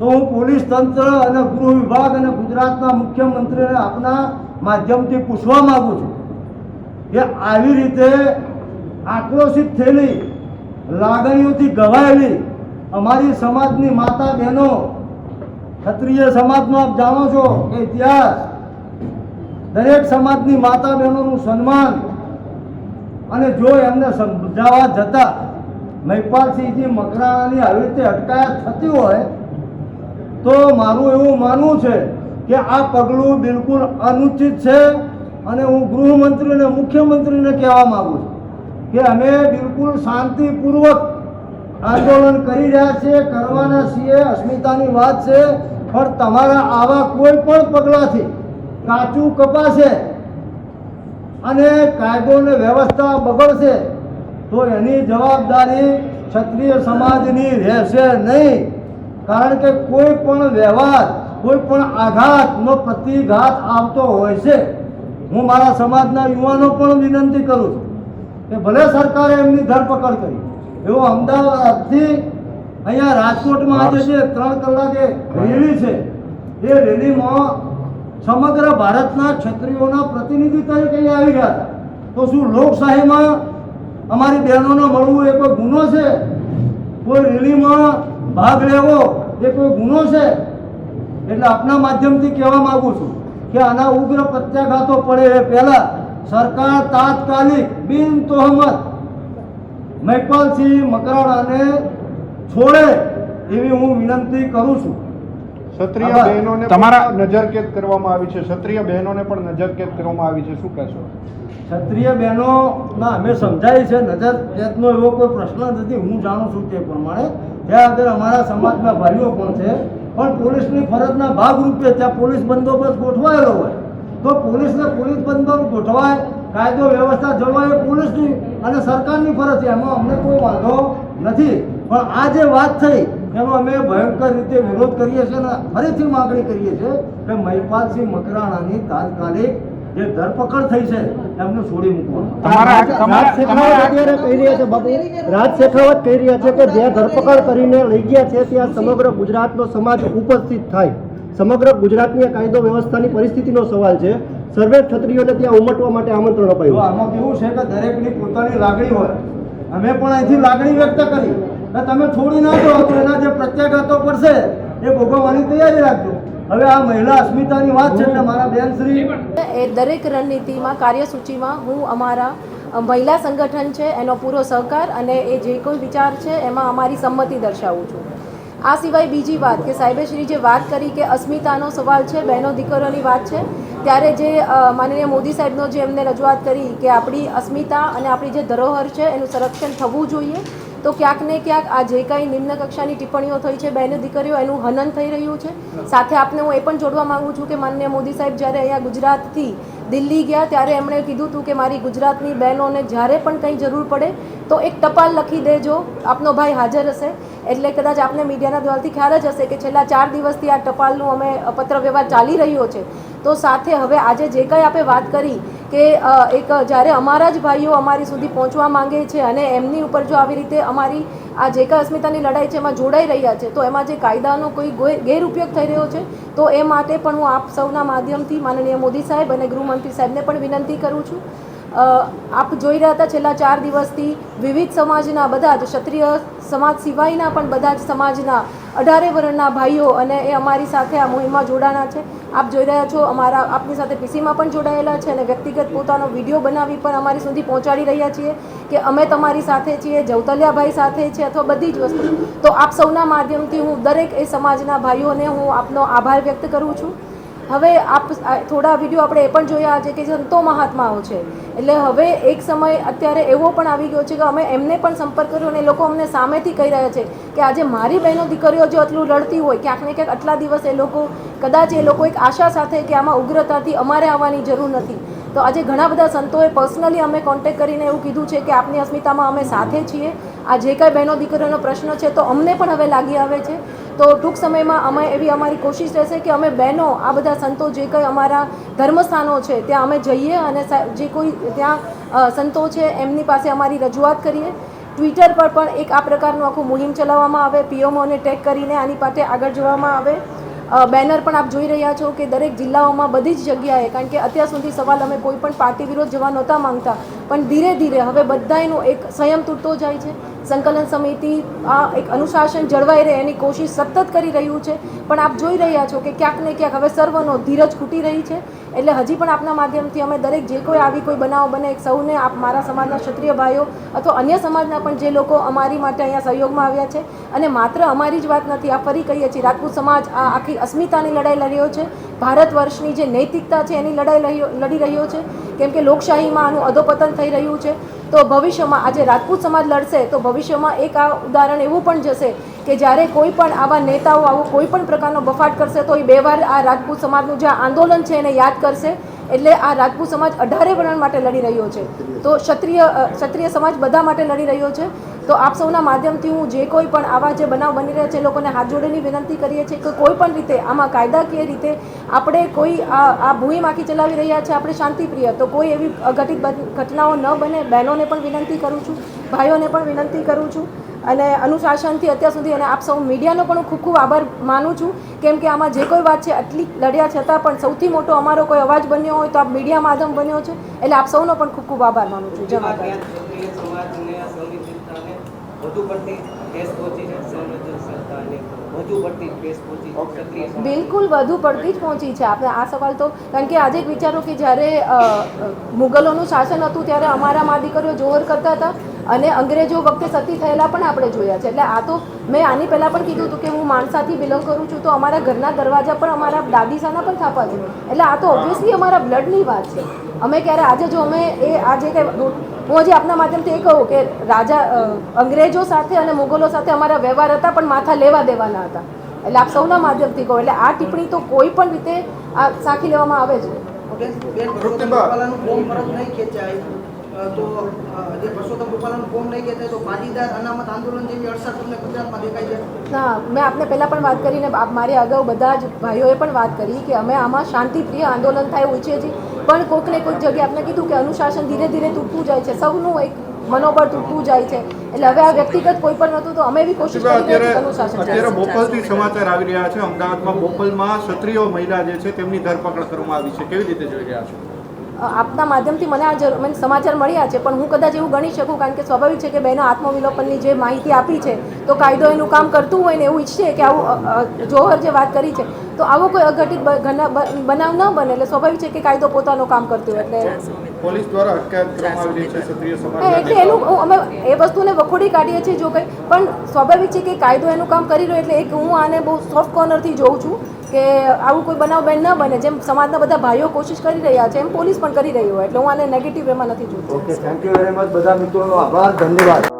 તો હું પોલીસ તંત્ર અને ગૃહ વિભાગ અને ગુજરાતના મુખ્યમંત્રીને આપના માધ્યમથી પૂછવા માગું છું કે આવી રીતે આક્રોશિત થયેલી, લાગણીઓથી ગવાયેલી અમારી સમાજની માતા બહેનો, ક્ષત્રિય સમાજનો આપ જાણો છો કે ઇતિહાસ દરેક સમાજની માતા બહેનોનું સન્માન અને જો એમને સમજાવવા જતા મહિપાલસિંહજી મકરાણાની આવી રીતે અટકાયત થતી હોય તો મારું એવું માનવું છે કે આ પગલું બિલકુલ અનુચિત છે અને હું ગૃહમંત્રીને, મુખ્યમંત્રીને કહેવા માગું છું કે અમે બિલકુલ શાંતિપૂર્વક આંદોલન કરી રહ્યા છીએ, કરવાના છીએ, અસ્મિતાની વાત છે, પણ તમારા આવા કોઈ પણ પગલાંથી કાચું કપાશે અને કાયદો ને વ્યવસ્થા બગડશે, તો એની જવાબદારી ક્ષત્રિય સમાજની રહેશે નહીં. કારણ કે કોઈ પણ વ્યવહાર, કોઈ પણ આઘાતનો પ્રતિઘાત આવતો હોય છે. હું મારા સમાજના યુવાનો પણ વિનંતી કરું છું કે ભલે સરકારે એમની ધરપકડ કરી, એવો અમદાવાદથી અહીંયા રાજકોટમાં આજે જે ત્રણ કલાકે રેલી છે, એ રેલીમાં સમગ્ર ભારતના ક્ષત્રિયોના પ્રતિનિધિ તરીકે આવી ગયા હતા. તો શું લોકશાહીમાં અમારી બહેનોને મળવું એ કોઈ ગુનો છે? કોઈ રેલીમાં ભાગ લેવો? એ કોઈ ગુનો છે એટલે આપના માધ્યમથી કહેવા માંગુ છું કે આના ઉગ્ર પ્રત્યાઘાતો પડે એ પહેલા સરકાર તાત્કાલિક બિન તોહમત મહિપાલસિંહ મકરાણાને છોડે એવી હું વિનંતી કરું છું. ક્ષત્રિય બહેનોને તમારા- નજરકેદ કરવામાં આવી છે. ક્ષત્રિય બહેનોને પણ નજરકેદ કરવામાં આવી છે. શું કહેશો? ક્ષત્રિય બહેનોમાં અમે સમજાય છે, નજર જાતનો એવો કોઈ પ્રશ્ન નથી, હું જાણું છું તે પ્રમાણે. ત્યાં આગળ અમારા સમાજના ભાઈઓ પણ છે, પણ પોલીસની ફરજના ભાગરૂપે ત્યાં પોલીસ બંદોબસ્ત ગોઠવાયેલો હોય. તો પોલીસને પોલીસ બંદોબસ્ત ગોઠવાય, કાયદો વ્યવસ્થા જળવાય પોલીસની અને સરકારની ફરજ છે, એમાં અમને કોઈ વાંધો નથી. પણ આ જે વાત થઈ એનો અમે ભયંકર રીતે વિરોધ કરીએ છીએ અને ફરીથી માગણી કરીએ છીએ કે મહિપાલસિંહ મકરાણાની તાત્કાલિક જે ધરપકડ થઈ છે એમને છોડી મૂકવા. રાજ શેખાવત કહી રહ્યા છે બાબુ રાજ શેખાવત કહી રહ્યા છે કે જ્યાં ધરપકડ કરીને લઈ ગયા છે ત્યાં સમગ્ર ગુજરાતનો સમાજ ઉપસ્થિત થાય. સમગ્ર ગુજરાતની કાયદો વ્યવસ્થાની પરિસ્થિતિનો સવાલ છે. સર્વે ક્ષત્રિયોને ત્યાં ઉમટવા માટે આમંત્રણ અપાયું. આમાં કેવું છે કે દરેકની પોતાની લાગણી હોય અમે પણ અહીંથી લાગણી વ્યક્ત કરી. તમે છોડી ના દો તો એના જે પ્રત્યાઘાતો પડશે એ ભોગવવાની તૈયારી રાખજો. હવે આ મહિલા અસ્મિતાની વાત છે એટલે મારા બેન શ્રી એ દરેક રણનીતિમાં કાર્યસૂચિમાં હું અમારા મહિલા સંગઠન છે એનો પૂરો સહકાર અને એ જે કોઈ વિચાર છે એમાં અમારી સંમતિ દર્શાવું છું. આ સિવાય બીજી વાત કે સાહેબે શ્રી જે વાત કરી કે અસ્મિતાનો સવાલ છે બહેનો દીકરીઓની વાત છે ત્યારે જે માનનીય મોદી સાહેબનો જે એમને રજૂઆત કરી કે આપણી અસ્મિતા અને આપણી જે ધરોહર છે એનું સંરક્ષણ થવું જોઈએ તો ક્યાંક ને ક્યાંક આ જે કાંઈ નિમ્ન કક્ષાની ટિપ્પણીઓ થઈ છે, બેન દીકરીઓ, એનું હનન થઈ રહ્યું છે. સાથે આપને હું એ પણ જોડવા માંગુ છું કે માનનીય મોદી સાહેબ જ્યારે અહીંયા ગુજરાતથી દિલ્હી ગયા ત્યારે એમણે કીધું હતું કે મારી ગુજરાતની બહેનોને જ્યારે પણ કંઈ જરૂર પડે તો એક ટપાલ લખી દેજો. આપનો ભાઈ હાજર હશે. એટલે કદાચ આપને મીડિયાના દ્વારથી ખ્યાલ જ હશે કે છેલ્લા ચાર દિવસથી આ ટપાલનું અમે પત્ર વ્યવહાર ચાલી રહ્યો છે. તો સાથે હવે આજે જે કંઈ આપણે વાત કરી કે એક જ્યારે અમારા જ ભાઈઓ અમારી સુધી પહોંચવા માંગે છે અને એમની ઉપર જો આવી રીતે અમારી આ જે કંઈ અસ્મિતાની લડાઈ છે એમાં જોડાઈ રહ્યા છે, તો એમાં જે કાયદાનો કોઈ ગેરઉપયોગ થઈ રહ્યો છે, તો એ માટે પણ હું આપ સૌના માધ્યમથી માનનીય મોદી સાહેબ અને ગૃહમંત્રી સાહેબને પણ વિનંતી કરું છું. આપ જોઈ રહ્યા હતા છેલ્લા ચાર દિવસથી વિવિધ સમાજના બધા જ ક્ષત્રિય સમાજ સિવાયના પણ બધા જ સમાજના અઢારે વર્ણના ભાઈઓ અને એ અમારી સાથે આ મુહિમમાં જોડાણા છે. આપ જોઈ રહ્યા છો, અમારા આપની સાથે પીસીમાં પણ જોડાયેલા છે અને વ્યક્તિગત પોતાનો વીડિયો બનાવી પણ અમારી સુધી પહોંચાડી રહ્યા છીએ કે અમે તમારી સાથે છીએ, જવતલિયાભાઈ સાથે છે અથવા બધી જ વસ્તુ. તો આપ સૌના માધ્યમથી હું દરેક એ સમાજના ભાઈઓને હું આપનો આભાર વ્યક્ત કરું છું. હવે આપ થોડા વીડિયો આપણે એ પણ જોયા છે કે સંતો મહાત્માઓ છે. એટલે હવે એક સમય અત્યારે એવો પણ આવી ગયો છે કે અમે એમને પણ સંપર્ક કર્યો અને એ લોકો અમને સામેથી કહી રહ્યા છે કે આજે મારી બહેનો દીકરીઓ જો આટલું લડતી હોય, ક્યાંક ને ક્યાંક આટલા દિવસ એ લોકો કદાચ એ લોકો એક આશા સાથે કે આમાં ઉગ્રતાથી અમારે આવવાની જરૂર નથી. તો આજે ઘણા બધા સંતોએ પર્સનલી અમે કોન્ટેક કરીને એવું કીધું છે કે આપની અસ્મિતામાં અમે સાથે છીએ. આ જે કાંઈ બહેનો દીકરીઓનો પ્રશ્ન છે તો અમને પણ હવે લાગી આવે છે. તો ટૂંક સમયમાં અમે એવી અમારી કોશિશ રહેશે કે અમે બહેનો, આ બધા સંતો જે કંઈ અમારા ધર્મસ્થાનો છે, ત્યાં અમે જઈએ અને જે કોઈ ત્યાં સંતો છે, એમની પાસે અમારી રજૂઆત કરીએ. ટ્વિટર પર પણ એક આ પ્રકારનું આખું મુહિમ ચલાવવામાં આવે પીએમઓને ટેગ કરીને આની પાસે આગળ જોવામાં આવે. બેનર પણ આપ જોઈ રહ્યા છો કે દરેક જિલ્લાઓમાં બધી જ જગ્યાએ, કારણ કે અત્યાર સુધી સવાલ અમે કોઈ પણ પાર્ટી વિરોધ જવા નહોતા માંગતા, પણ ધીરે ધીરે હવે બધાયનો એક સંયમ તૂટતો જાય છે. સંકલન સમિતિ આ એક અનુશાસન જળવાઈ રહે એની કોશિશ સતત કરી રહ્યું છે. પણ આપ જોઈ રહ્યા છો કે ક્યાંક ને ક્યાંક હવે સર્વનો ધીરજ ખૂટી રહી છે. એટલે હજી પણ આપના માધ્યમથી અમે દરેક જે કોઈ આવી કોઈ બનાવ બને સૌને આપ મારા સમાજના ક્ષત્રિય ભાઈઓ અથવા અન્ય સમાજના પણ જે લોકો અમારી માટે અહીંયા સહયોગમાં આવ્યા છે. અને માત્ર અમારી જ વાત નથી આ ફરી કહીએ છીએ, રાજપૂત સમાજ આ આખી અસ્મિતાની લડાઈ લડી રહ્યો છે. ભારત વર્ષની જે નૈતિકતા છે એની લડાઈ લડ્યો- લડી રહ્યો છે. કેમ કે લોકશાહીમાં આનું અધોપતન થઈ રહ્યું છે. તો ભવિષ્યમાં આજે રાજપૂત સમાજ લડશે, તો ભવિષ્યમાં એક આ ઉદાહરણ એવું પણ જશે કે જ્યારે કોઈ પણ આવા નેતાઓ આવો કોઈ પણ પ્રકારનો બફાટ કરશે, તો એ બે વાર આ રાજપૂત સમાજનું જે આંદોલન છે એને યાદ કરશે. એટલે આ રાજપૂત સમાજ અઢારે વર્ણ માટે લડી રહ્યો છે. તો ક્ષત્રિય ક્ષત્રિય સમાજ બધા માટે લડી રહ્યો છે. તો આપ સૌના માધ્યમથી હું જે કોઈ પણ આવા જે બનાવ બની રહ્યા છે, એ લોકોને હાથ જોડીની વિનંતી કરીએ છીએ કે કોઈ પણ રીતે આમાં કાયદાકીય રીતે આપણે કોઈ આ ભૂમિ માખી ચલાવી રહ્યા છે, આપણે શાંતિપ્રિય, તો કોઈ એવી અઘટિત ઘટનાઓ ન બને. બહેનોને પણ વિનંતી કરું છું, ભાઈઓને પણ વિનંતી કરું છું અને અનુશાસનથી અત્યાર સુધી અને આપ સૌ મીડિયાનો પણ હું ખૂબ ખૂબ આભાર માનું છું. કેમ કે આમાં જે કોઈ વાત છે, આટલી લડ્યા છતાં પણ સૌથી મોટો અમારો કોઈ અવાજ બન્યો હોય તો આ મીડિયા માધ્યમ બન્યો છે, એટલે આપ સૌનો પણ ખૂબ ખૂબ આભાર માનું છું. જય સંવિધિતાને વધુ પડતી ઠેસ પહોંચી છે સંવિધાન સંસ્થાને વધુ પડતી પહોંચી બિલકુલ વધુ પડતી જ પહોંચી છે. આપણે આ સવાલ તો કારણ કે આજે વિચારો કે જ્યારે મુગલોનું શાસન હતું ત્યારે અમારા મા દીકરીઓ જોહર કરતા હતા. અને અંગ્રેજો વખતે સતી થયેલા પણ આપણે જોયા છે. એટલે આ તો મેં આની પહેલાં પણ કીધું હતું કે હું માણસાથી બિલોંગ કરું છું તો અમારા ઘરના દરવાજા પણ અમારા દાદીસાના પણ થાપા છે એટલે આ તો ઓબ્વિયસલી અમારા બ્લડની વાત છે. અમે ક્યારે આજે જો અમે એ આજે કંઈ હું હજી આપના માધ્યમથી એ કહું કે રાજા અંગ્રેજો સાથે અને મુગલો સાથે અમારા વ્યવહાર હતા પણ માથા લેવા દેવાના હતા. એટલે આપ સૌના માધ્યમથી કહો. એટલે આ ટિપ્પણી તો કોઈ પણ રીતે આ સાખી લેવામાં આવે છે તો જે પરસોત્તમ રૂપાલાનું ફોર્મ નહીં ખેંચાય તો પાટીદાર અનામત આંદોલન જેવી અડસર તમને ગુજરાતમાં દેખાય છે. ના મેં આપને પહેલાં પણ વાત કરીને મારી અગાઉ બધા જ ભાઈઓએ પણ વાત કરી કે અમે આમાં શાંતિપ્રિય આંદોલન થાય એવું છે છીએ પણ કોઈકને કોઈક જગ્યાએ આપને કીધું કે અનુશાસન ધીરે ધીરે તૂટતું જાય છે સૌનું એક મનોબળ તૂટતું જાય છે. એટલે હવે આ વ્યક્તિગત કોઈ પણ નહોતું તો અમે બી કોશિશ અત્યારે બોપલથી સમાચાર આવી રહ્યા છે. અમદાવાદમાં બોપલમાં ક્ષત્રિય મહિલા જે છે તેમની ધરપકડ કરવામાં આવી છે. કેવી રીતે જોઈ રહ્યા છો? આપના માધ્યમથી મને આ જરૂર મને સમાચાર મળ્યા છે પણ હું કદાચ એવું ગણી શકું કારણ કે સ્વાભાવિક છે કે બહેનો આત્મવિલોપનની જે માહિતી આપી છે તો કાયદો એનું કામ કરતું હોય ને એવું ઈચ્છે કે આવું જોહર જે વાત કરી છે તો આવો કોઈ અઘટિત બનાવ ન બને એટલે સ્વાભાવિક છે કે કાયદો પોતાનું કામ કરતું હોય એટલે પોલીસ દ્વારા અટકાયત કરવામાં આવી રહી છે ક્ષત્રિય હા, એટલે એનું અમે એ વસ્તુને વખોડી કાઢીએ છીએ જો કંઈ પણ સ્વાભાવિક છે કે કાયદો એનું કામ કરી રહ્યો એટલે એક હું આને બહુ સોફ્ટ કોર્નરથી જોઉં છું કે આવું કોઈ બનાવ બેન ન બને. જેમ સમાજના બધા ભાઈઓ કોશિશ કરી રહ્યા છે, એમ પોલીસ પણ કરી રહી હોય. એટલે હું આને નેગેટિવ એમાં નથી જોતો. Okay thank you very much બધા મિત્રોનો આભાર. ધન્યવાદ.